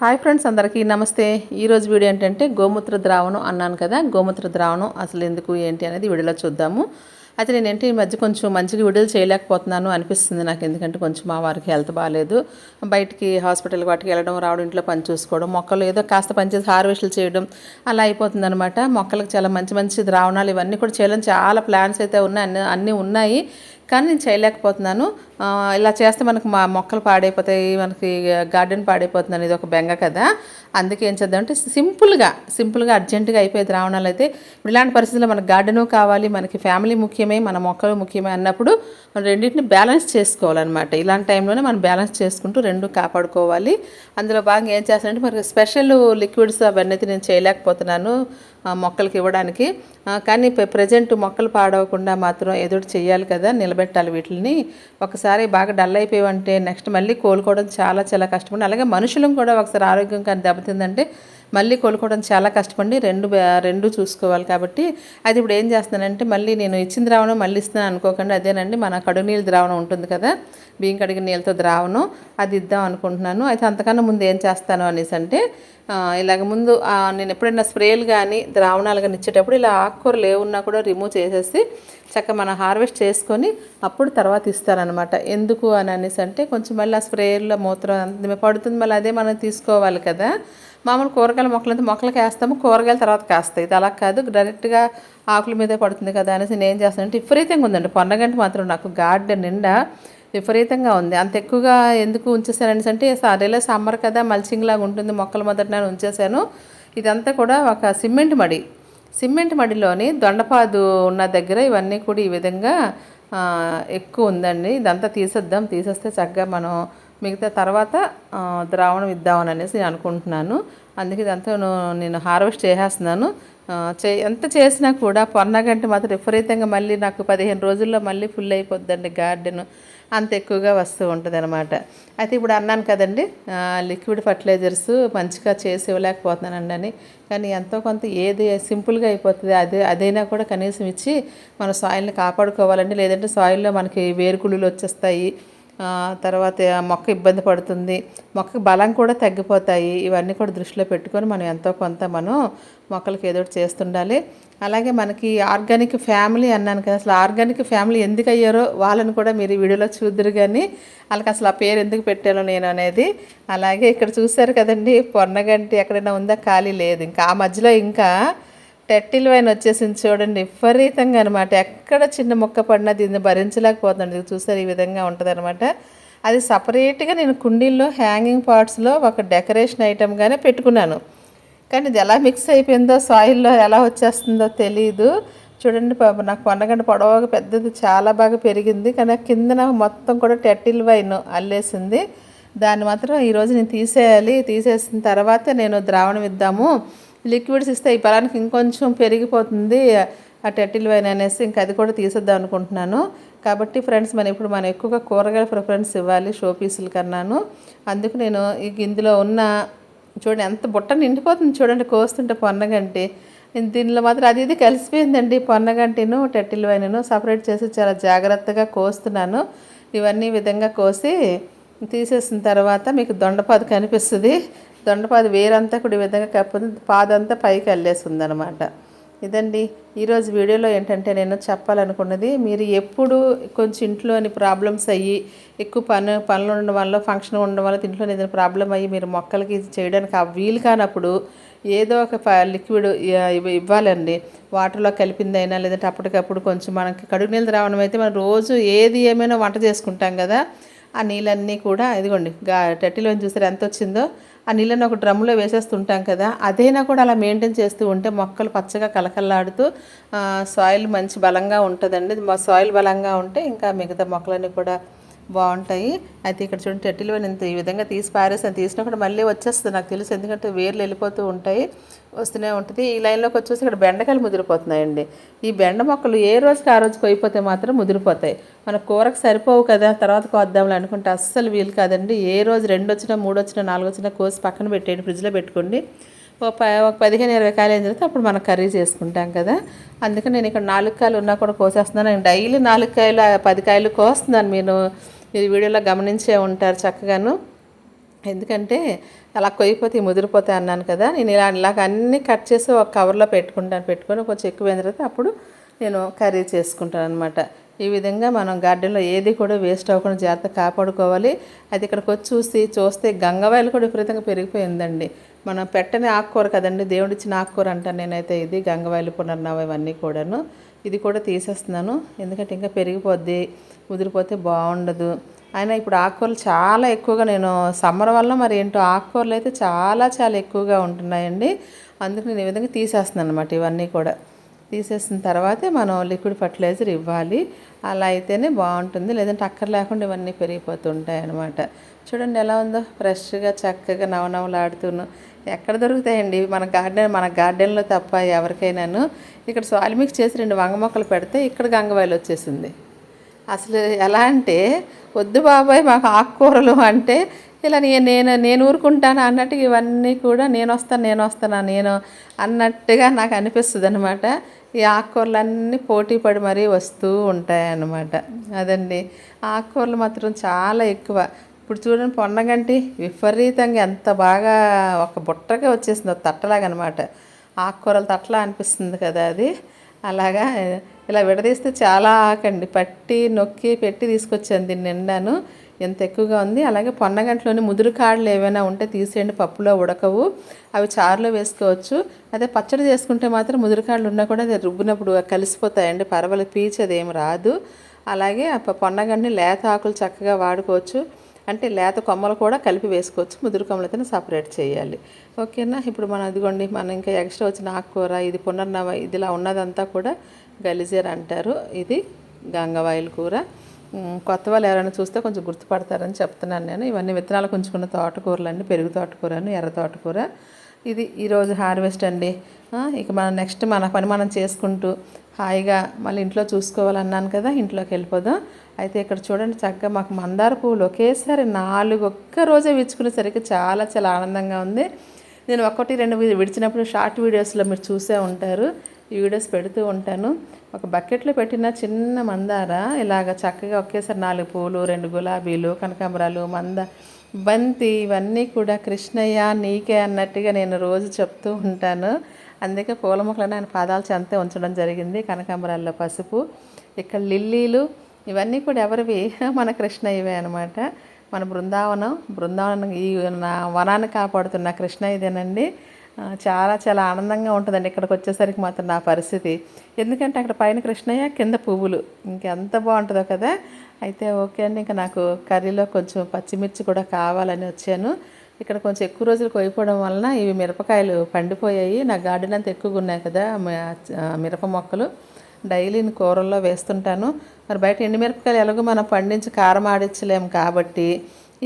Hi friends అందరికీ నమస్తే. ఈరోజు వీడియో ఏంటంటే గోమూత్ర ద్రావణం అన్నాను కదా. గోమూత్ర ద్రావణం అసలు ఎందుకు ఏంటి అనేది వీడియోలో చూద్దాము. అయితే నేను ఏంటి ఈ మధ్య కొంచెం మంచిగా వీడియోలు చేయలేకపోతున్నాను అనిపిస్తుంది నాకు ఎందుకంటే కొంచెం మా వారికి హెల్త్ బాగాలేదు. బయటికి హాస్పిటల్ వాటికి వెళ్ళడం రావడం ఇంట్లో పని చూసుకోవడం మొక్కలు ఏదో కాస్త పని చేసి చేయడం అలా అయిపోతుంది అనమాట మొక్కలకు చాలా మంచి మంచి ద్రావణాలు ఇవన్నీ కూడా చేయాలని చాలా ప్లాన్స్ అయితే ఉన్నాయి అన్ని అన్నీ ఉన్నాయి. కానీ నేను చేయలేకపోతున్నాను. ఇలా చేస్తే మనకు మా మొక్కలు పాడైపోతాయి మనకి గార్డెన్ పాడైపోతుందని ఇది ఒక బెంగ కదా. అందుకే ఏం చేద్దామంటే సింపుల్గా సింపుల్గా అర్జెంటుగా అయిపోయే ద్రావణాలు అయితే ఇప్పుడు ఇలాంటి పరిస్థితుల్లో మనకు గార్డెను కావాలి మనకి ఫ్యామిలీ ముఖ్యమే మన మొక్కలు ముఖ్యమే అన్నప్పుడు మనం రెండింటిని బ్యాలెన్స్ చేసుకోవాలన్నమాట. ఇలాంటి టైంలోనే మనం బ్యాలెన్స్ చేసుకుంటూ రెండు కాపాడుకోవాలి. అందులో భాగంగా ఏం చేస్తానంటే మనకి స్పెషల్ లిక్విడ్స్ అవన్నీ అయితే నేను చేయలేకపోతున్నాను. మొక్కలకి ఇవ్వడానికి. కానీ ప్రజెంట్ మొక్కలు పాడవకుండా మాత్రం ఏదో చేయాలి కదా నిలబెట్టాలి వీటిని ఒకసారి బాగా డల్ అయిపోయామంటే నెక్స్ట్ మళ్ళీ కోలుకోవడం చాలా చాలా కష్టపడి అలాగే మనుషులం కూడా ఒకసారి ఆరోగ్యం కానీ దెబ్బతిందంటే మళ్ళీ కోలుకోవడం చాలా కష్టపడి రెండు రెండు చూసుకోవాలి కాబట్టి అది ఇప్పుడు ఏం చేస్తానంటే మళ్ళీ నేను ఇచ్చిన ద్రావణం మళ్ళీ ఇస్తున్నాను అనుకోకుండా. అదేనండి మన కడుగునీళ్ళు ద్రావణం ఉంటుంది కదా బియ్యం కడిగిన నీళ్ళతో ద్రావణం అది ఇద్దాం అనుకుంటున్నాను. అయితే అంతకన్నా ముందు ఏం చేస్తాను అనేసి అంటే ఇలాగ ముందు నేను ఎప్పుడైనా స్ప్రేలు కానీ ద్రావణాలు కానీ ఇచ్చేటప్పుడు ఇలా ఆకుకూరలు ఏమున్నా కూడా రిమూవ్ చేసేసి చక్కగా మనం హార్వెస్ట్ చేసుకొని అప్పుడు తర్వాత ఇస్తారనమాట ఎందుకు అని అనేసి అంటే కొంచెం మళ్ళీ ఆ స్ప్రేలో మూత్రం అంత పడుతుంది. మళ్ళీ అదే మనం తీసుకోవాలి కదా మామూలు కూరగాయల మొక్కలంతా మొక్కలకి వేస్తాము కూరగాయల తర్వాత కాస్తాయి. ఇది అలా కాదు డైరెక్ట్గా ఆకుల మీదే పడుతుంది కదా అనేసి నేను ఏం చేస్తానంటే విపరీతంగా ఉందండి. పొన్నగంట మాత్రం నాకు గార్డెన్ నిండా విపరీతంగా ఉంది. అంత ఎక్కువగా ఎందుకు ఉంచేసాను అంటే సరేలే సమ్మర్ కదా మల్చింగ్ లాగా ఉంటుంది మొక్కల మొదట నేను ఉంచేసాను ఇదంతా కూడా ఒక సిమెంట్ మడి. సిమెంట్ మడిలోని దొండపాదు ఉన్న దగ్గర ఇవన్నీ కూడా ఈ విధంగా ఎక్కువ ఉందండి. ఇదంతా తీసేద్దాం తీసేస్తే చక్కగా మనం మిగతా తర్వాత ద్రావణం ఇద్దామని అనేసి నేను అనుకుంటున్నాను. అందుకే ఇదంతా నేను హార్వెస్ట్ చేసేస్తున్నాను. చే ఎంత చేసినా కూడా పొన్నగంటే మాత్రం విపరీతంగా మళ్ళీ నాకు పదిహేను రోజుల్లో మళ్ళీ ఫుల్ అయిపోద్దండి గార్డెన్. అంత ఎక్కువగా వస్తూ ఉంటుంది అనమాట అయితే ఇప్పుడు అన్నాను కదండి లిక్విడ్ ఫర్టిలైజర్స్ మంచిగా చేసి ఇవ్వలేకపోతున్నానండి అని. కానీ ఎంతో కొంత ఏది సింపుల్గా అయిపోతుంది అదే అదైనా కూడా కనీసం ఇచ్చి మన సాయిల్ని కాపాడుకోవాలండి. లేదంటే సాయిల్లో మనకి వేరుకుళ్ళు వచ్చేస్తాయి. తర్వాత మొక్క ఇబ్బంది పడుతుంది. మొక్కకి బలం కూడా తగ్గిపోతాయి. ఇవన్నీ కూడా దృష్టిలో పెట్టుకొని మనం ఎంతో కొంత మనం మొక్కలకి ఏదో ఒకటి చేస్తుండాలి. అలాగే మనకి ఆర్గానిక్ ఫ్యామిలీ అన్నాను కదా అసలు ఆర్గానిక్ ఫ్యామిలీ ఎందుకు అయ్యారో వాళ్ళని కూడా మీరు వీడియోలో చూద్దరు కానీ వాళ్ళకి అసలు ఆ పేరు ఎందుకు పెట్టాను నేను అనేది. అలాగే ఇక్కడ చూశారు కదండి పొన్నగంటి ఎక్కడైనా ఉందా? ఖాళీ లేదు. ఇంకా ఆ మధ్యలో ఇంకా టెట్టిల్ వైన్ వచ్చేసింది చూడండి. విపరీతంగా అనమాట ఎక్కడ చిన్న మొక్క పడినా దీన్ని భరించలేకపోతుంది చూసారు ఈ విధంగా ఉంటుంది అనమాట అది సపరేట్గా నేను కుండీల్లో హ్యాంగింగ్ పార్ట్స్లో ఒక డెకరేషన్ ఐటెంగానే పెట్టుకున్నాను. కానీ ఇది ఎలా మిక్స్ అయిపోయిందో సాయిల్లో ఎలా వచ్చేస్తుందో తెలియదు చూడండి పాప నాకు పొన్నగంట పొడవగా పెద్దది చాలా బాగా పెరిగింది. కానీ ఆ కిందన మొత్తం కూడా టెట్టిల్ వైన్ అల్లేసింది. దాన్ని మాత్రం ఈరోజు నేను తీసేయాలి. తీసేసిన తర్వాత నేను ద్రావణం ఇద్దాము. లిక్విడ్స్ ఇస్తే ఈ పొలానికి ఇంకొంచెం పెరిగిపోతుంది ఆ టెటిల్ వైన్ అనేసి ఇంకా అది కూడా తీసేద్దాం అనుకుంటున్నాను. కాబట్టి ఫ్రెండ్స్ మనం ఇప్పుడు మనం ఎక్కువగా కూరగాయల ప్రిఫరెన్స్ ఇవ్వాలి షో పీసులు కన్నాను. అందుకు నేను ఈ ఇందులో ఉన్న చూడండి ఎంత బుట్ట నిండిపోతుంది చూడండి కోస్తుంటే పొన్నగంటి దీనిలో మాత్రం అది ఇది కలిసిపోయిందండి పొన్నగంటిను టెట్టిల్ వైన్ను సపరేట్ చేసి చాలా జాగ్రత్తగా కోస్తున్నాను. ఇవన్నీ విధంగా కోసి తీసేసిన తర్వాత మీకు దొండపాదు కనిపిస్తుంది. దొండపాది వేరంతా కూడా ఈ విధంగా కప్పుంది పాదంతా పైకి అల్లేస్తుంది అనమాట ఇదండి ఈరోజు వీడియోలో ఏంటంటే నేను చెప్పాలనుకున్నది మీరు ఎప్పుడు కొంచెం ఇంట్లోని ప్రాబ్లమ్స్ అయ్యి ఎక్కువ పని పనులు ఉండడం వల్ల ఫంక్షన్ ఉండడం వల్ల ఇంట్లో ఏదైనా ప్రాబ్లం అయ్యి మీరు మొక్కలకి చేయడానికి ఆ వీలు కానప్పుడు ఏదో ఒక ప- లిక్విడ్ ఇవ్వాలండి. వాటర్లో కలిపిందైనా లేదంటే అప్పటికప్పుడు కొంచెం మనకి కడుగు నీళ్ళు రావడం అయితే మనం రోజు ఏది ఏమైనా వంట చేసుకుంటాం కదా ఆ నీళ్ళన్నీ కూడా ఇదిగోండి గా టట్టిలో చూసారు ఎంత వచ్చిందో ఆ నీళ్ళని ఒక డ్రమ్లో వేసేస్తుంటాం కదా అదైనా కూడా అలా మెయింటైన్ చేస్తూ ఉంటే మొక్కలు పచ్చగా కలకల్లాడుతూ సాయిల్ మంచి బలంగా ఉంటుందండి. సాయిల్ బలంగా ఉంటే ఇంకా మిగతా మొక్కలన్నీ కూడా బాగుంటాయి. అయితే ఇక్కడ చూడండి టెట్టిలో ఇంత ఈ విధంగా తీసి పారేసాను తీసినప్పుడు మళ్ళీ వచ్చేస్తుంది నాకు తెలుసు. ఎందుకంటే వేర్లు వెళ్ళిపోతూ ఉంటాయి వస్తూనే ఉంటుంది. ఈ లైన్లోకి వచ్చేసి ఇక్కడ బెండకాయలు ముదిరిపోతున్నాయండి. ఈ బెండ మొక్కలు ఏ రోజుకి ఆ రోజుకి అయిపోతే మాత్రం ముదిరిపోతాయి. మన కూరకు సరిపోవు కదా తర్వాత కోద్దాంలే అనుకుంటే అస్సలు వీలు కాదండి. ఏ రోజు రెండు వచ్చినా మూడు వచ్చినా నాలుగు వచ్చినా కోసి పక్కన పెట్టేయండి ఫ్రిడ్జ్లో పెట్టుకోండి. ఒక ప ఒక పదిహేను ఇరవై కాయలు అయిన తర్వాత అప్పుడు మనం కర్రీ చేసుకుంటాం కదా. అందుకని నేను ఇక్కడ నాలుగు కాయలు ఉన్నా కూడా కోసేస్తున్నాను. నేను డైలీ నాలుగు కాయలు పది కాయలు కోస్తున్నాను. మీరు ఈ వీడియోలో గమనించే ఉంటారు చక్కగాను. ఎందుకంటే అలా కొయ్యిపోతే ముదిరిపోతాయి అన్నాను కదా నేను ఇలా ఇలాగ అన్నీ కట్ చేసి ఒక కవర్లో పెట్టుకుంటాను పెట్టుకొని కొంచెం ఎక్కువైన తర్వాత అప్పుడు నేను కర్రీ చేసుకుంటాను అనమాట ఈ విధంగా మనం గార్డెన్లో ఏది కూడా వేస్ట్ అవ్వకుండా జాగ్రత్త కాపాడుకోవాలి. అది ఇక్కడికి వచ్చి చూసి చూస్తే గంగవాయలు కూడా విపరీతంగా పెరిగిపోయిందండి. మనం పెట్టని ఆకుకూర కదండి దేవుడిచ్చిన ఆకుకూర అంటాను నేనైతే ఇది గంగవాయలు పునర్నవ ఇవన్నీ కూడాను. ఇది కూడా తీసేస్తున్నాను. ఎందుకంటే ఇంకా పెరిగిపోద్ది ముదిరిపోతే బాగుండదు. అయినా ఇప్పుడు ఆకుకూరలు చాలా ఎక్కువగా నేను సమ్మర్ వల్ల మరి ఏంటో ఆకుకూరలు అయితే చాలా చాలా ఎక్కువగా ఉంటున్నాయండి. అందుకు నేను ఈ విధంగా తీసేస్తున్నాను అనమాట ఇవన్నీ కూడా. తీసేసిన తర్వాతే మనం లిక్విడ్ ఫర్టిలైజర్ ఇవ్వాలి. అలా అయితేనే బాగుంటుంది. లేదంటే అక్కర్ లేకుండా ఇవన్నీ పెరిగిపోతుంటాయి అనమాట చూడండి ఎలా ఉందో. ఫ్రెష్గా చక్కగా నవనవలాడుతూను. ఎక్కడ దొరుకుతాయండి? మన గార్డెన్ మన గార్డెన్లో తప్ప ఎవరికైనాను ఇక్కడ సాయిల్ చేసి రెండు వంగ మొక్కలు పెడితే ఇక్కడ గంగవాయిలు వచ్చేసింది. అసలు ఎలా అంటే వద్దు బాబాయ్ మాకు ఆకుకూరలు అంటే ఇలా నే- నేను నేను ఊరుకుంటాను అన్నట్టు ఇవన్నీ కూడా నేను వస్తాను నేను వస్తాను నేను అన్నట్టుగా నాకు అనిపిస్తుంది అనమాట ఈ ఆకుకూరలన్నీ పోటీ పడి మరీ వస్తూ ఉంటాయి అన్నమాట అదండి. ఆకుకూరలు మాత్రం చాలా ఎక్కువ. ఇప్పుడు చూడండి పొన్నగంటి విపరీతంగా ఎంత బాగా ఒక బుట్టగా వచ్చేసింది ఒక తట్టలాగా అనమాట ఆకుకూరల తట్టలా అనిపిస్తుంది కదా అది. అలాగా ఇలా విడదీస్తే చాలా ఆకండి. పట్టి నొక్కి పెట్టి తీసుకొచ్చాను దీన్ని నిండాను. ఎంత ఎక్కువగా ఉంది. అలాగే పొన్నగంటలోని ముదురు కాడలు ఏమైనా ఉంటే తీసేయండి పప్పులో ఉడకవు. అవి చారులో వేసుకోవచ్చు. అదే పచ్చడి చేసుకుంటే మాత్రం ముదురు కాడలు ఉన్నా కూడా అది రుబ్బినప్పుడు కలిసిపోతాయండి. పర్వాలేదు పీచు అది రాదు. అలాగే ఆ పొన్నగంటిని లేత ఆకులు చక్కగా వాడుకోవచ్చు. అంటే లేత కొమ్మలు కూడా కలిపి వేసుకోవచ్చు. ముదురు కొమ్మలతో సపరేట్ చేయాలి. ఓకేనా? ఇప్పుడు మనం అదిగోండి మనం ఇంకా ఎక్స్ట్రా వచ్చిన ఆకుకూర ఇది పునర్నవ ఇదిలా ఉన్నదంతా కూడా గలిజేర్ అంటారు. ఇది గంగవాయిల కూర. కొత్త వాళ్ళు ఎవరైనా చూస్తే కొంచెం గుర్తుపడతారని చెప్తున్నాను నేను. ఇవన్నీ విత్తనాలు కొంచుకున్న తోటకూరలు అండి. పెరుగు తోటకూరను ఎర్ర తోటకూర ఇది ఈరోజు హార్వెస్ట్ అండి. ఇక మనం నెక్స్ట్ మన పని మనం చేసుకుంటూ హాయిగా మళ్ళీ ఇంట్లో చూసుకోవాలన్నాను కదా ఇంట్లోకి వెళ్ళిపోదాం. అయితే ఇక్కడ చూడండి చక్కగా మాకు మందార పువ్వులు ఒకేసారి నాలుగు ఒక్క రోజే విచ్చుకునేసరికి చాలా చాలా ఆనందంగా ఉంది. నేను ఒకటి రెండు విడిచినప్పుడు షార్ట్ వీడియోస్లో మీరు చూసే ఉంటారు ఈ వీడియోస్ పెడుతూ ఉంటాను. ఒక బకెట్లో పెట్టిన చిన్న మందార ఇలాగ చక్కగా ఒకేసారి నాలుగు పూలు రెండు గులాబీలు కనకాంబరాలు మంద బంతి ఇవన్నీ కూడా కృష్ణయ్య నీకే అన్నట్టుగా నేను రోజు చెప్తూ ఉంటాను. అందుకే పూల మొక్కలను ఆయన పాదాలు చెంతే ఉంచడం జరిగింది. కనకాంబరాల్లో పసుపు ఇక్కడ లిల్లీలు ఇవన్నీ కూడా ఎవరివి? మన కృష్ణయ్యవే అనమాట మన బృందావనం బృందావనం ఈ నా వనాన్ని కాపాడుతున్న కృష్ణ ఇదేనండి చాలా చాలా ఆనందంగా ఉంటుందండి ఇక్కడికి వచ్చేసరికి మాత్రం నా పరిస్థితి. ఎందుకంటే అక్కడ పైన కృష్ణయ్య కింద పువ్వులు. ఇంకెంత బాగుంటుందో కదా. అయితే ఓకే అండి ఇంకా నాకు కర్రీలో కొంచెం పచ్చిమిర్చి కూడా కావాలని వచ్చాను. ఇక్కడ కొంచెం ఎక్కువ రోజులు కోయిపోవడం వలన ఇవి మిరపకాయలు పండిపోయాయి. నా గార్డెన్ అంతా ఎక్కువగా ఉన్నాయి కదా మిరప మొక్కలు. డైలీ నేను కూరల్లో వేస్తుంటాను. మరి బయట ఎండుమిరపకాయలు ఎలాగో మనం పండించి కారం ఆడించలేము కాబట్టి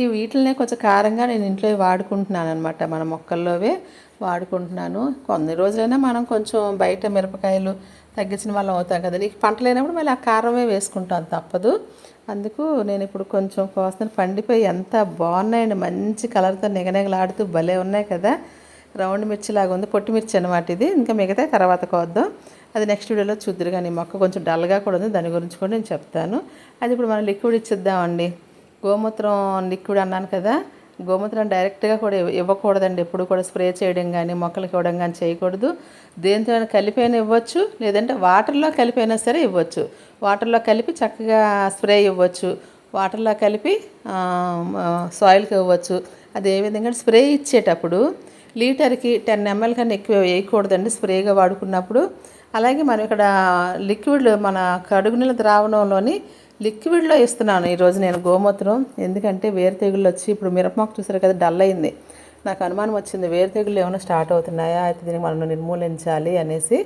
ఈ వీటిల్నే కొంచెం కారంగా నేను ఇంట్లో వాడుకుంటున్నాను అనమాట మన మొక్కల్లోవే. వాడుకుంటున్నాను. కొన్ని రోజులైనా మనం కొంచెం బయట మిరపకాయలు తగ్గించిన వాళ్ళం అవుతాం కదా నీకు పంట లేనప్పుడు మళ్ళీ ఆ కారమే వేసుకుంటాం తప్పదు. అందుకు నేను ఇప్పుడు కొంచెం కోస్తాను పండిపోయి ఎంత బాగున్నాయండి. మంచి కలర్తో నిగనిగలాడుతూ భలే ఉన్నాయి కదా. రౌండ్ మిర్చి లాగా ఉంది. పొట్టి మిర్చి అనమాట ఇది. ఇంకా మిగతా తర్వాత కోద్దాం. అది నెక్స్ట్ వీడియోలో చూద్దరు కానీ మొక్క కొంచెం డల్గా కూడా ఉంది. దాని గురించి కూడా నేను చెప్తాను. అది ఇప్పుడు మనం లిక్విడ్ ఇచ్చిద్దామండి. గోమూత్రం లిక్విడ్ అన్నాను కదా. గోమూత్రం డైరెక్ట్గా కూడా ఇవ్వకూడదండి. ఎప్పుడు కూడా స్ప్రే చేయడం కానీ మొక్కలకి ఇవ్వడం కానీ చేయకూడదు. దేంతో కలిపైనా ఇవ్వచ్చు. లేదంటే వాటర్లో కలిపైనా సరే ఇవ్వచ్చు. వాటర్లో కలిపి చక్కగా స్ప్రే ఇవ్వచ్చు. వాటర్లో కలిపి సాయిల్కి ఇవ్వచ్చు. అదే విధంగా స్ప్రే ఇచ్చేటప్పుడు లీటర్కి టెన్ ఎంఎల్ కన్నా ఎక్కువ వేయకూడదండి స్ప్రేగా వాడుకున్నప్పుడు. అలాగే మనం ఇక్కడ లిక్విడ్ మన కడుగు నీళ్ళ ద్రావణంలోని లిక్విడ్లో ఇస్తున్నాను ఈరోజు నేను గోమూత్రం. ఎందుకంటే వేరు తెగుళ్ళు వచ్చి ఇప్పుడు మిరపమాకు చూసారు కదా డల్ అయింది. నాకు అనుమానం వచ్చింది వేరు తెగుళ్ళు ఏమైనా స్టార్ట్ అవుతున్నాయా? అయితే దీన్ని మనం నిర్మూలించాలి అనేసి.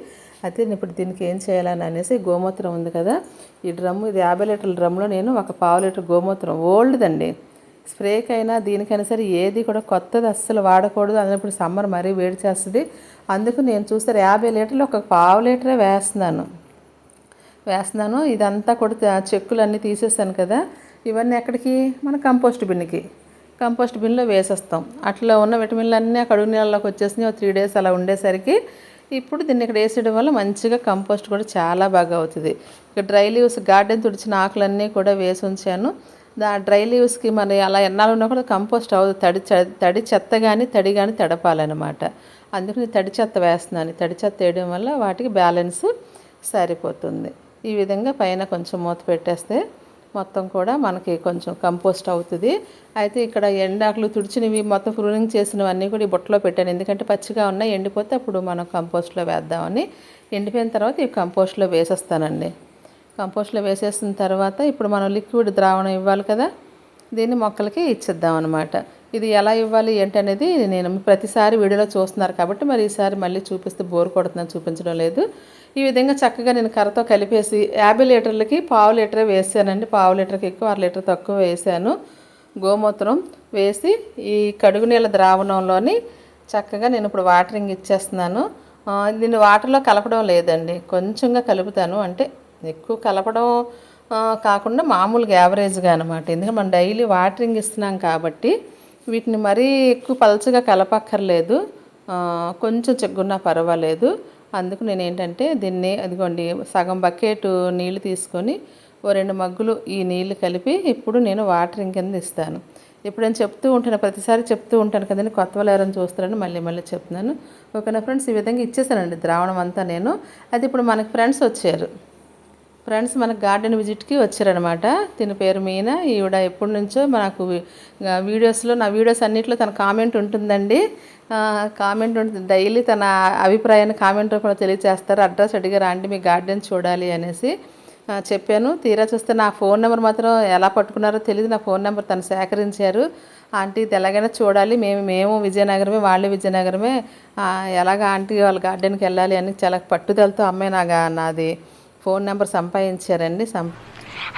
అయితే నేను ఇప్పుడు దీనికి ఏం చేయాలని అనేసి గోమూత్రం ఉంది కదా ఈ డ్రమ్ము ఇది యాభై లీటర్ల డ్రమ్లో నేను ఒక పావు లీటర్ గోమూత్రం. ఓల్డ్దండి స్ప్రేకైనా దీనికైనా సరే ఏది కూడా కొత్తది అస్సలు వాడకూడదు. అందులో ఇప్పుడు సమ్మర్ మరీ వేడి చేస్తుంది. అందుకు నేను చూస్తే యాభై లీటర్లు ఒక పావు లీటరే వేస్తున్నాను. వేస్తున్నాను. ఇదంతా కూడా చెక్కులన్నీ తీసేస్తాను కదా. ఇవన్నీ ఎక్కడికి? మన కంపోస్ట్ బిన్కి కంపోస్ట్ బిన్లో వేసేస్తాం. అట్లా ఉన్న విటమిన్లు అన్నీ అక్కడ కడుగు నీళ్ళలోకి వచ్చేసినాయి. త్రీ డేస్ అలా ఉండేసరికి ఇప్పుడు దీన్ని ఇక్కడ వేసేయడం వల్ల మంచిగా కంపోస్ట్ కూడా చాలా బాగా అవుతుంది. ఇక డ్రై లీవ్స్ గార్డెన్ తుడిచిన ఆకులన్నీ కూడా వేసి ఉంచాను. దా డ్రై లీవ్స్కి మరి అలా ఎన్నాళ్ళు ఉన్నా కూడా కంపోస్ట్ అవ్వదు. తడి తడి చెత్త కానీ తడి కానీ తడపాలన్నమాట. అందుకని తడి చెత్త వేస్తున్నాను. తడి చెత్త వేయడం వల్ల వాటికి బ్యాలెన్స్ సరిపోతుంది. ఈ విధంగా పైన కొంచెం మూత పెట్టేస్తే మొత్తం కూడా మనకి కొంచెం కంపోస్ట్ అవుతుంది. అయితే ఇక్కడ ఎండాకులు తుడిచినవి మొత్తం ప్రూనింగ్ చేసినవన్నీ కూడా ఈ బుట్టలో పెట్టాను. ఎందుకంటే పచ్చిగా ఉన్నాయి ఎండిపోతే అప్పుడు మనం కంపోస్ట్లో వేద్దామని ఎండిపోయిన తర్వాత ఈ కంపోస్ట్లో వేసేస్తానండి. కంపోస్ట్లో వేసేసిన తర్వాత ఇప్పుడు మనం లిక్విడ్ ద్రావణం ఇవ్వాలి కదా దీన్ని మొక్కలకి ఇచ్చేద్దాం అనమాట ఇది ఎలా ఇవ్వాలి ఏంటనేది నేను ప్రతిసారి వీడియోలో చూస్తున్నారు కాబట్టి మరి ఈసారి మళ్ళీ చూపిస్తే బోర్ కొడుతుందని చూపించడం లేదు. ఈ విధంగా చక్కగా నేను కర్రతో కలిపేసి యాభై లీటర్లకి పావు లీటరే వేసానండి. పావు లీటర్కి ఎక్కువ అర లీటర్ తక్కువ వేసాను. గోమూత్రం వేసి ఈ కడుగు నీళ్ళ ద్రావణంలోని చక్కగా నేను ఇప్పుడు వాటరింగ్ ఇచ్చేస్తున్నాను. దీన్ని వాటర్లో కలపడం లేదండి. కొంచెంగా కలుపుతాను. అంటే ఎక్కువ కలపడం కాకుండా మామూలుగా యావరేజ్గా అనమాట ఎందుకంటే మనం డైలీ వాటరింగ్ ఇస్తున్నాం కాబట్టి వీటిని మరీ ఎక్కువ పలచగా కలపక్కర్లేదు. కొంచెం చెగ్గున్నా పర్వాలేదు. అందుకు నేను ఏంటంటే దీన్ని అదిగోండి సగం బకెట్ నీళ్ళు తీసుకొని ఓ రెండు మగ్గులు ఈ నీళ్ళు కలిపి ఇప్పుడు నేను వాటరింగ్ కింద ఇస్తాను. ఇప్పుడు నేను చెప్తూ ఉంటాను ప్రతిసారి చెప్తూ ఉంటాను కదండి కొత్త వాళ్ళు ఎవరైనా చూస్తారని మళ్ళీ మళ్ళీ చెప్తున్నాను. ఓకేనా ఫ్రెండ్స్? ఈ విధంగా ఇచ్చేసానండి ద్రావణం అంతా నేను. అది ఇప్పుడు మనకి ఫ్రెండ్స్ వచ్చారు. ఫ్రెండ్స్ మన గార్డెన్ విజిట్కి వచ్చారనమాట తిన పేరు మీన ఈవిడ ఎప్పటి నుంచో నాకు వీడియోస్లో నా వీడియోస్ అన్నింటిలో తన కామెంట్ ఉంటుందండి. కామెంట్ ఉంటుంది డైలీ తన అభిప్రాయాన్ని కామెంట్ రూపంలో తెలియజేస్తారు అడ్రస్ అడిగారు ఆంటీ మీ గార్డెన్ చూడాలి అనేసి. చెప్పాను. తీరా చూస్తే నా ఫోన్ నెంబర్ మాత్రం ఎలా పట్టుకున్నారో తెలియదు నా ఫోన్ నెంబర్ తను సేకరించారు. ఆంటీ ఇది ఎలాగైనా చూడాలి. మేము మేము విజయనగరమే వాళ్ళు విజయనగరమే. ఎలాగ ఆంటీ వాళ్ళ గార్డెన్కి వెళ్ళాలి అని చాలా పట్టుదలతో అమ్మాయి నాగా నాది ఫోన్ నెంబర్ సంపాదించారండి సం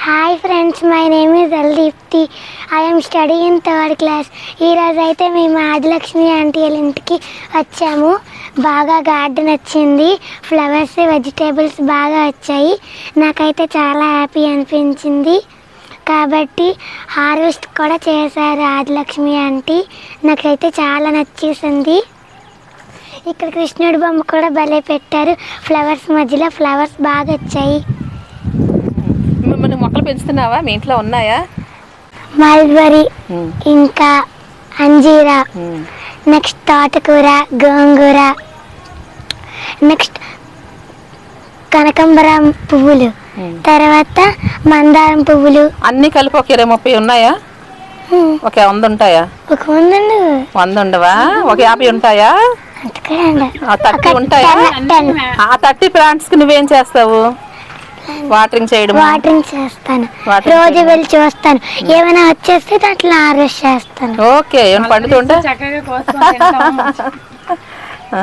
hi friends my name is Deepti I'm study in third class ఈరోజు అయితే మేము ఆదిలక్ష్మి ఆంటీ వాళ్ళ ఇంటికి వచ్చాము. బాగా గార్డెన్ వచ్చింది. ఫ్లవర్స్ వెజిటేబుల్స్ బాగా వచ్చాయి. నాకైతే చాలా హ్యాపీ అనిపించింది. కాబట్టి హార్వెస్ట్ కూడా చేశారు ఆదిలక్ష్మి ఆంటీ నాకైతే చాలా నచ్చేసింది. ఇక్కడ కృష్ణుడి బొమ్మ కూడా భలే పెట్టారు. ఫ్లవర్స్ మధ్యలో ఫ్లవర్స్ బాగా వచ్చాయి. మిమ్మల్ని మొక్కలు పెంచుతున్నావా? మీ ఇంట్లో ఉన్నాయా? మల్బరీ ఇంకా అంజీరా. నెక్స్ట్ తోటకూర గోంగూర. నెక్స్ట్ కనకంబరం పువ్వులు. తర్వాత మందారం పువ్వులు. అన్నీ కలిపి ఒక ఇరవై ముప్పై ఉన్నాయా? ఒక వంద ఉంటాయా? ఒక ఉందండి వంద ఉండవా? ఒక యాభై ఉంటాయా? ఆ ఉంటాయా? టెన్ ఆ థర్టీ ప్లాంట్స్కి నువ్వేం చేస్తావు? వాటరింగ్ చేయడం వాటరింగ్ చేస్తాను. రోజు వెళ్ళి చూస్తాను. ఏమైనా వచ్చేస్తే దాంట్లో హార్వెస్ట్ చేస్తాను. ఓకే ఏమైనా పండుతుంటే? ఆ,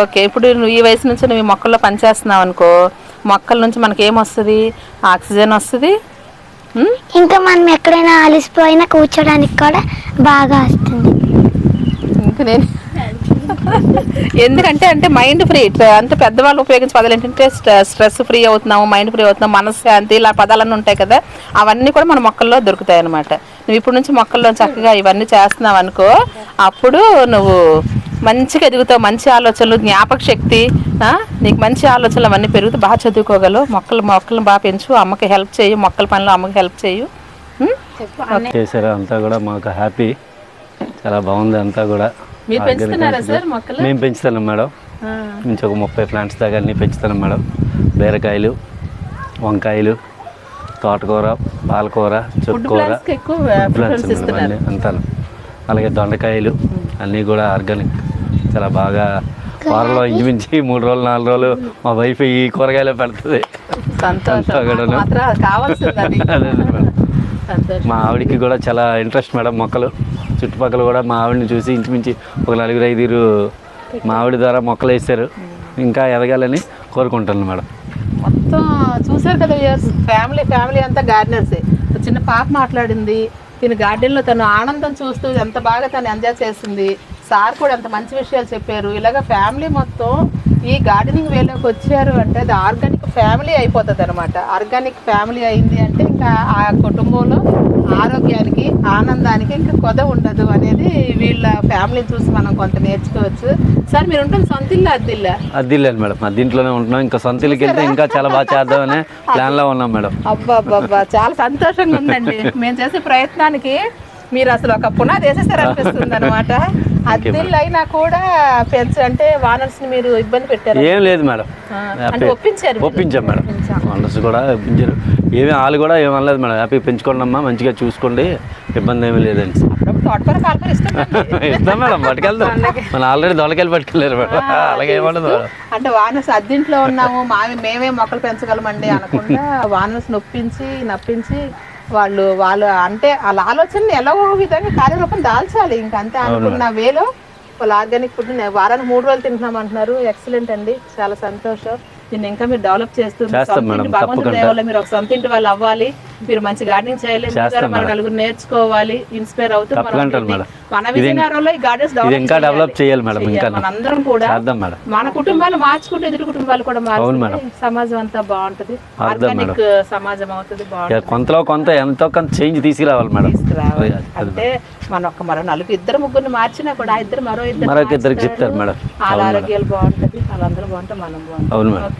ఓకే ఇప్పుడు నువ్వు ఈ వయసు నుంచి నువ్వు ఈ మొక్కల్లో పనిచేస్తున్నావు అనుకో మొక్కల నుంచి మనకి ఏమొస్తుంది ఆక్సిజన్ వస్తుంది? ఇంకా మనం ఎక్కడైనా అలసిపోయినా కూర్చోడానికి కూడా బాగా వస్తుంది. ఇంకా నేను ఎందుకంటే అంటే మైండ్ ఫ్రీ. అంటే పెద్దవాళ్ళు ఉపయోగించే పదాలు ఏంటంటే స్ట్రెస్ ఫ్రీ అవుతున్నాము మైండ్ ఫ్రీ అవుతున్నాము మనశ్శాంతి ఇలా పదాలన్నీ ఉంటాయి కదా అవన్నీ కూడా మన మొక్కల్లో దొరుకుతాయి అనమాట నువ్వు ఇప్పుడు నుంచి మొక్కల్లో చక్కగా ఇవన్నీ చేస్తున్నావు అనుకో అప్పుడు నువ్వు మంచిగా ఎదుగుతావు మంచి ఆలోచనలు జ్ఞాపక శక్తి నీకు మంచి ఆలోచనలు అవన్నీ పెరుగుతూ బాగా చదువుకోగలవు. మొక్కలు మొక్కలను బాగా పెంచు అమ్మకి హెల్ప్ చేయు మొక్కల పనిలో అమ్మకి హెల్ప్ చేయు. చేశారు అంతా కూడా మాకు హ్యాపీ. చాలా బాగుంది అంతా కూడా. మేము పెంచుతున్నాం మేడం. నుంచి ఒక ముప్పై ప్లాంట్స్ దాకా అన్నీ పెంచుతున్నాం మేడం. బీరకాయలు వంకాయలు తోటకూర పాలకూర చుక్కూర ప్లాంట్స్ అన్నీ అంతాను. అలాగే దొండకాయలు అన్నీ కూడా ఆర్గానిక్. చాలా బాగా వారంలో ఇంచుమించి మూడు రోజులు నాలుగు రోజులు మా వైఫ్ ఈ కూరగాయలు పెడుతుంది. మా ఆవిడకి కూడా చాలా ఇంట్రెస్ట్ మేడం మొక్కలు. చుట్టుపక్కల కూడా మా ఆవిడని చూసి ఇంచుమించి ఒక నలుగురు ఐదుగురు మా ఆవిడ ద్వారా మొక్కలు వేశారు ఇంకా ఎదగాలని కోరుకుంటాను మేడం. మొత్తం చూసారు కదా ఫ్యామిలీ ఫ్యామిలీ అంతా గార్డెనర్సే. చిన్న పాప మాట్లాడింది తిన గార్డెన్లో తను ఆనందం చూస్తూ ఎంత బాగా తను ఎంజాయ్ చేసింది సార్ కూడా అంత మంచి విషయాలు చెప్పారు. ఇలాగ ఫ్యామిలీ మొత్తం ఈ గార్డెనింగ్ వేలోకి వచ్చారు అంటే అది ఆర్గానిక్ ఫ్యామిలీ అయిపోతుంది అనమాట ఆర్గానిక్ ఫ్యామిలీ అయింది అంటే ఇంకా ఆ కుటుంబంలో ఆరోగ్యానికి ఆనందానికి ఇంకా కొద ఉండదు అనేది వీళ్ళ ఫ్యామిలీ చూసి మనం కొంత నేర్చుకోవచ్చు. సార్ మీరు ఉంటుంది సొంత ఇల్లు అద్దిల్లా మేడం. అది దీంట్లోనే ఉంటున్నాం. ఇంకా సొంతలకి వెళ్తే ఇంకా చాలా బాగా చేద్దామనే ప్లాన్లో ఉన్నాం మేడం. అబ్బా అబ్బా చాలా సంతోషంగా ఉందండి. మేము చేసే ప్రయత్నానికి మీరు అసలు ఒక పునాది వేసేసారు అనిపిస్తుంది అనమాట అద్దెళ్ళు అయినా కూడా పెంచ అంటే వానర్స్ మీరు ఇబ్బంది పెట్టారు? ఏం లేదు మేడం. ఒప్పించారు? ఒప్పించాం మేడం. కూడా ఒప్పించారు. ఏమి వాళ్ళు కూడా ఏం అనలేదు మేడం. హ్యాపీ పెంచుకోండి అమ్మా మంచిగా చూసుకోండి ఇబ్బంది ఏమీ ఇష్టం ఇస్తాం మేడం పట్టుకెళ్తాం. మన ఆల్రెడీ దొలకెళ్ళి పట్టుకెళ్ళారు మేడం. అలాగే ఏమండదు మేడం. అంటే వానర్స్ అద్దెంట్లో ఉన్నాము మావి మేమే మొక్కలు పెంచగలమండి అనకుండా వానర్స్ నొప్పించి నప్పించి వాళ్ళు వాళ్ళు అంటే వాళ్ళ ఆలోచనని ఎలా ఒక విధంగా కార్యరూపం దాల్చాలి. ఇంకా అంతే అనుకున్న వేలో వాళ్ళు ఆర్గానిక్ ఫుడ్ వారానికి మూడు రోజులు తింటున్నాం అంటున్నారు. ఎక్సలెంట్ అండి. చాలా సంతోషం. దీన్ని ఇంకా మీరు డెవలప్ చేస్తూ భగవంతుడి మీరు ఒక సొంత ఇంటి వాళ్ళు అవ్వాలి. మీరు మంచి గార్డెనింగ్ చేయాలి. మన. నలుగురు నేర్చుకోవాలి. ఇన్స్పైర్ అవుతూ మనం విజయనగరంలో ఈ గార్డెన్స్ ఇంకా డెవలప్ చేయాలి మేడం ఇంకా మనందరం కూడా మన కుటుంబాలు మార్చుకుంటే ఎదుటి కుటుంబాలు కూడా మారుతుంది సమాజం అంతా బాగుంటది. ఆర్గానిక్ సమాజం అవుతుంది బాగుంటుంది. కొంతలో కొంత ఎంతో కొంత చేంజ్ తీసుకురావాలి మేడం. అంటే మన ఒక్క మరో నలుగురు ఇద్దరు ముగ్గురిని మార్చినా కూడా ఆ ఇద్దరు మరో ఇద్దరు మరొక ఇద్దరికి చెప్తారు మేడం. వాళ్ళ ఆరోగ్యాలు బాగుంటది వాళ్ళందరూ బాగుంటే మనం బాగుంటాం. అవును మేడం.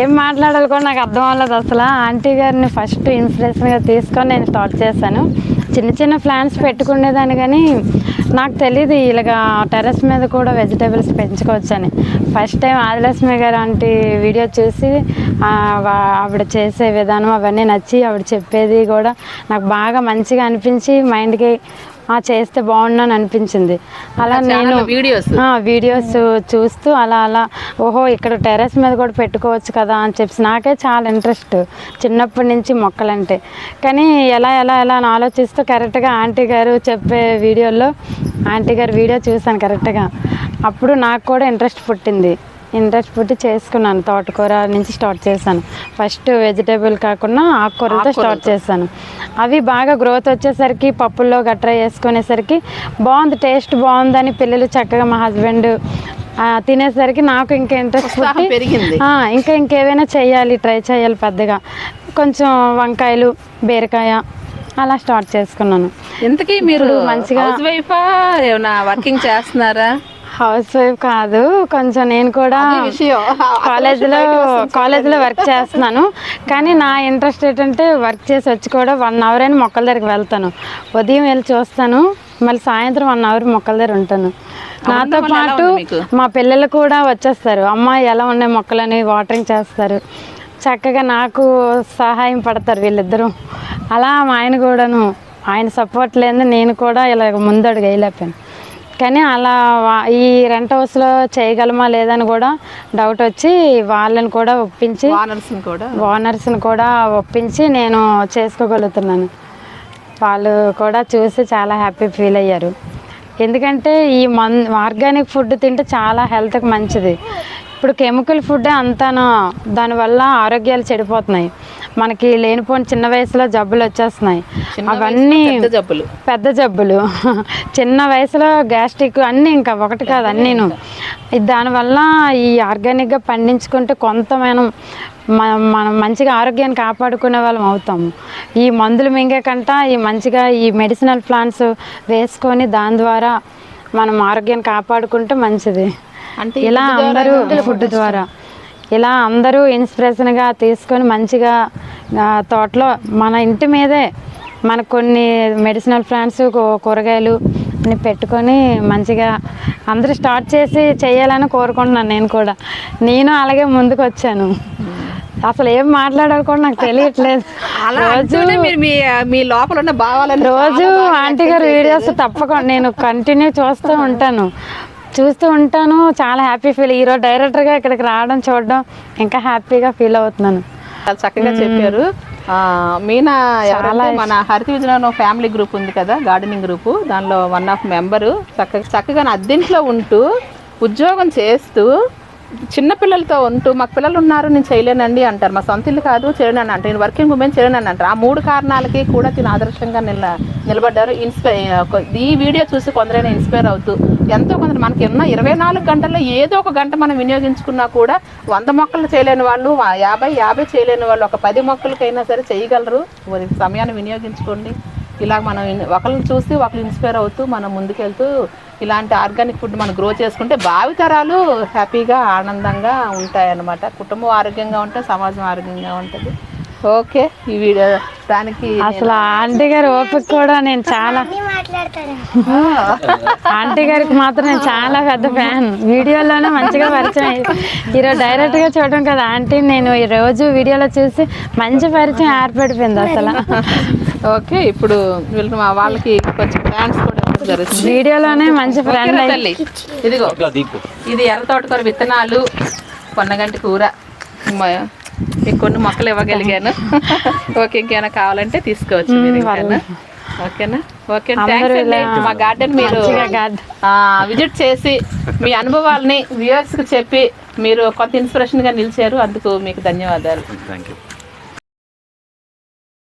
ఏం మాట్లాడాలి కూడా నాకు అర్థం అవ్వలేదు అసలు. ఆంటీ గారిని ఫస్ట్ ఇన్స్పిరేషన్గా తీసుకొని నేను స్టార్ట్ చేశాను. చిన్న చిన్న ప్లాన్స్ పెట్టుకునేదాన్ని కానీ నాకు తెలియదు ఇలాగా టెర్రస్ మీద కూడా వెజిటేబుల్స్ పెంచుకోవచ్చని. ఫస్ట్ టైం ఆదిలక్ష్మి గారు వంటి వీడియో చూసి ఆవిడ చేసే విధానం అవన్నీ నచ్చి ఆవిడ చెప్పేది కూడా నాకు బాగా మంచిగా అనిపించి మైండ్కి చేస్తే బాగుండని అనిపించింది. అలా నేను వీడియోస్ ఆ, వీడియోస్ చూస్తూ అలా అలా ఓహో ఇక్కడ టెర్రస్ మీద కూడా పెట్టుకోవచ్చు కదా అని చెప్పి నాకే చాలా ఇంట్రెస్ట్ చిన్నప్పటి నుంచి మొక్కలంటే. కానీ ఎలా ఎలా ఎలా అని ఆలోచిస్తూ కరెక్ట్గా ఆంటీ గారు చెప్పే వీడియోలో ఆంటీ గారు వీడియో చూశాను కరెక్ట్గా అప్పుడు నాకు కూడా ఇంట్రెస్ట్ పుట్టింది. ఇంట్రెస్ట్ పుట్టి చేసుకున్నాను. తోటకూర నుంచి స్టార్ట్ చేశాను. ఫస్ట్ వెజిటేబుల్ కాకుండా ఆకుకూరలతో స్టార్ట్ చేశాను. అవి బాగా గ్రోత్ వచ్చేసరికి పప్పుల్లో గట్రా వేసుకునేసరికి బాగుంది టేస్ట్ బాగుందని పిల్లలు చక్కగా మా హస్బెండ్ తినేసరికి నాకు ఇంకా ఇంట్రెస్ట్ పెరిగింది. ఇంకా ఇంకేమైనా చేయాలి ట్రై చేయాలి పెద్దగా. కొంచెం వంకాయలు బీరకాయ అలా స్టార్ట్ చేసుకున్నాను. ఇంతకీ మీరు మంచిగా- వర్కింగ్ చేస్తున్నారా? హౌస్ వైఫ్ కాదు కొంచెం నేను కూడా కాలేజీలో కాలేజీలో వర్క్ చేస్తున్నాను. కానీ నా ఇంట్రెస్ట్ ఏంటంటే వర్క్ చేసి వచ్చి కూడా వన్ అవర్ అయినా మొక్కల దగ్గరికి వెళ్తాను. ఉదయం వెళ్ళి చూస్తాను మళ్ళీ సాయంత్రం వన్ అవర్ మొక్కల దగ్గర ఉంటాను. నాతో పాటు? మా పిల్లలు కూడా వచ్చేస్తారు. అమ్మ ఎలా ఉన్నాయి మొక్కలని? వాటరింగ్ చేస్తారు. చక్కగా నాకు సహాయం పడతారు వీళ్ళిద్దరూ. అలా మా ఆయన కూడాను ఆయన సపోర్ట్ లేదు నేను కూడా ఇలా ముందడుగు వేయలేకపోయాను. కానీ అలా ఈ రెంట్ హౌస్లో చేయగలమా లేదని కూడా డౌట్ వచ్చి వాళ్ళని కూడా ఒప్పించి వానర్స్ కూడా? ఓనర్స్ని కూడా ఒప్పించి నేను చేసుకోగలుగుతున్నాను. వాళ్ళు కూడా చూసి చాలా హ్యాపీ ఫీల్ అయ్యారు. ఎందుకంటే ఈ మన్ ఆర్గానిక్ ఫుడ్ తింటే చాలా హెల్త్కి మంచిది. ఇప్పుడు కెమికల్ ఫుడ్ అంతాను దానివల్ల ఆరోగ్యాలు చెడిపోతున్నాయి. మనకి లేనిపోని చిన్న వయసులో జబ్బులు వచ్చేస్తున్నాయి. అవన్నీ జబ్బులు. పెద్ద జబ్బులు. చిన్న వయసులో గ్యాస్ట్రిక్ అన్నీ ఇంకా ఒకటి కాదు అన్నీను. దానివల్ల ఈ ఆర్గానిక్గా పండించుకుంటే కొంత మనం మనం మంచిగా ఆరోగ్యాన్ని కాపాడుకునే వాళ్ళం అవుతాము ఈ మందులు మింగే కంట ఈ మంచిగా ఈ మెడిసినల్ ప్లాంట్స్ వేసుకొని దాని ద్వారా మనం ఆరోగ్యాన్ని కాపాడుకుంటే మంచిది. అంటే ఇలా అందరూ ఫుడ్ ద్వారా. ఇలా అందరూ ఇన్స్పిరేషన్గా తీసుకొని మంచిగా తోటలో మన ఇంటి మీదే మనకు కొన్ని మెడిసినల్ ప్లాంట్స్ కూరగాయలు పెట్టుకొని మంచిగా అందరూ స్టార్ట్ చేసి చేయాలని కోరుకుంటున్నాను నేను కూడా. నేను అలాగే ముందుకు వచ్చాను అసలు ఏం మాట్లాడాలి కూడా నాకు తెలియట్లేదు. మీ మీ లోపల ఉన్న భావాలను రోజు ఆంటీ గారి వీడియోస్ తప్పకుండా నేను కంటిన్యూ చూస్తూ ఉంటాను. చూస్తూ ఉంటాను. చాలా హ్యాపీ ఫీల్ ఈరోజు డైరెక్టర్గా ఇక్కడికి రావడం చూడడం ఇంకా హ్యాపీగా ఫీల్ అవుతున్నాను. చాలా చక్కగా చెప్పారు. మీనా ఎవరంటే మన హరిత విజయనగరం ఫ్యామిలీ గ్రూప్ ఉంది కదా గార్డెనింగ్ గ్రూప్ దానిలో వన్ ఆఫ్ మెంబరు చక్కగా చక్కగా నా అద్దెంట్లో ఉంటూ ఉద్యోగం చేస్తూ చిన్నపిల్లలతో ఉంటూ మాకు పిల్లలు ఉన్నారు నేను చేయలేనండి అంటారు. మా సొంత ఇల్లు కాదు చేయలేను అంటే నేను వర్కింగ్ ఉమెన్ చేయలేనని అంటారు. ఆ మూడు కారణాలకి కూడా తిన ఆదర్శంగా నిల నిలబడ్డారు. ఇన్స్పైర్ ఈ వీడియో చూసి కొందరైనా ఇన్స్పైర్ అవుతూ ఎంతో కొందరు మనకి ఉన్న ఇరవై నాలుగు గంటల్లో ఏదో ఒక గంట మనం వినియోగించుకున్నా కూడా వంద మొక్కలు చేయలేని వాళ్ళు యాభై యాభై చేయలేని వాళ్ళు ఒక పది మొక్కలకైనా సరే చేయగలరు. వారి సమయాన్ని వినియోగించుకోండి. ఇలా మనం ఒకళ్ళని ఒకరిని చూసి ఒకరు ఇన్స్పైర్ అవుతూ మనం ముందుకెళ్తూ ఇలాంటి ఆర్గానిక్ ఫుడ్ మనం గ్రో చేసుకుంటే భావితరాలు హ్యాపీగా ఆనందంగా ఉంటాయన్నమాట. కుటుంబం ఆరోగ్యంగా ఉంటే సమాజం ఆరోగ్యంగా ఉంటుంది. ఓకే ఈ వీడియో దానికి అసలు ఆంటీ గారి ఓపిక కూడా నేను చాలా ఆంటీ గారికి మాత్రం నేను చాలా పెద్ద ఫ్యాన్. వీడియోలోనే మంచిగా పరిచయం అయ్యి- ఈరోజు డైరెక్ట్గా చూడడం కదా ఆంటీ నేను ఈ రోజు వీడియోలో చూసి మంచి పరిచయం ఏర్పడిపోయింది అసలు. ఓకే ఇప్పుడు వీళ్ళకి మా వాళ్ళకి కొంచెం ఫ్యాన్స్ కూడా వీడియోలోనే మంచి ఫ్రెండ్ తల్లి. ఇదిగో ఇది ఎర్ర తోటకూర విత్తనాలు పొన్నగంటి కూర. కొన్ని మొక్కలు ఇవ్వగలిగాను. ఓకే ఇంకేమైనా కావాలంటే తీసుకోవచ్చు మీరు ఇంకేనా? ఓకేనా? ఓకే థ్యాంక్స్ అండి. మా గార్డెన్ మీరు. విజిట్ చేసి మీ అనుభవాల్ని వ్యూవర్స్కి చెప్పి మీరు కొంత ఇన్స్పిరేషన్గా నిలిచారు. అందుకు మీకు ధన్యవాదాలు. Thank you